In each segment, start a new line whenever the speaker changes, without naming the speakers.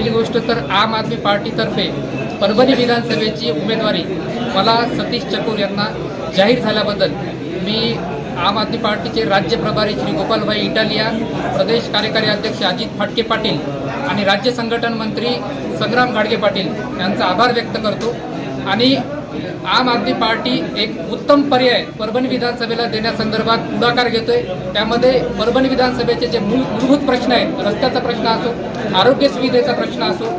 पहिली गोष्ट तर आम आदमी पार्टीतर्फे परभणी विधानसभेची उमेदवारी मला सतीश चकूर यांना जाहीर झाल्याबद्दल मी आम आदमी पार्टीचे राज्य प्रभारी श्री गोपालभाई इटालिया प्रदेश कार्यकारी अध्यक्ष अजित फाटके पाटील आणि राज्य संघटन मंत्री संग्राम गाडगे पाटील यांचा आभार व्यक्त करतो. आणि आम आदमी पार्टी एक उत्तम पर्याय परभणी विधानसभेला देण्यासंदर्भात पुढाकार घेतोय. त्यामध्ये परभणी विधानसभेचे जे मूलभूत प्रश्न आहेत रस्त्याचा प्रश्न असो आरोग्य सुविधेचा प्रश्न असो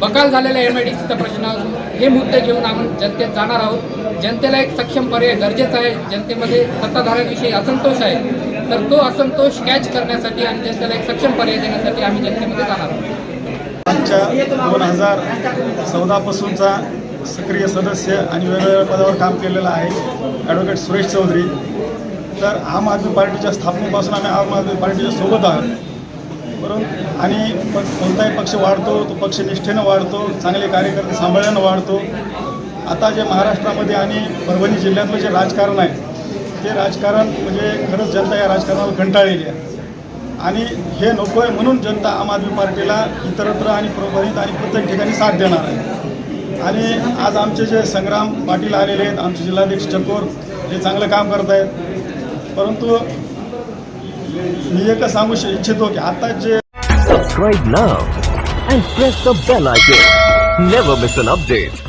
बकाल झालेल्या एम आय डी सीचा प्रश्न असो हे मुद्दे घेऊन आपण जनतेत जाणार आहोत. जनतेला एक सक्षम पर्याय गरजेचा आहे. जनतेमध्ये सत्ताधाऱ्यांविषयी असंतोष आहे. तर तो असंतोष कॅच करण्यासाठी आणि जनतेला एक सक्षम पर्याय देण्यासाठी आम्ही जनतेमध्ये जाणार आहोत.
आमच्या दोन हजार चौदापासूनचा सक्रिय सदस्य आणि वेगवेगळ्या पदावर काम केलेलं आहे. ॲडव्होकेट सुरेश चौधरी. तर आम आदमी पार्टीच्या स्थापनेपासून आम्ही आम आदमी पार्टीच्या सोबत आहोत. परंतु आणि प कोणताही पक्ष वाढतो तो पक्ष निष्ठेनं वाढतो चांगले कार्यकर्ते सांभाळल्यानं वाढतो. आता जे महाराष्ट्रामध्ये आणि परभणी जिल्ह्यातलं जे राजकारण आहे ते राजकारण म्हणजे खरंच जनता या राजकारणाला कंटाळलेली आहे. आणि हे नको आहे म्हणून जनता आम आदमी पार्टीला इतरत्र आणि प्रभावित आणि प्रत्येक ठिकाणी साथ देणार आहे. आणि आज आमचे जे संग्राम पाटील आलेले आहेत आमचे जिल्हाध्यक्ष चकोर हे चांगलं काम करत आहेत परंतु मी एकच सांगू इच्छितो की आता जे
subscribe now and press the bell icon. Never miss an update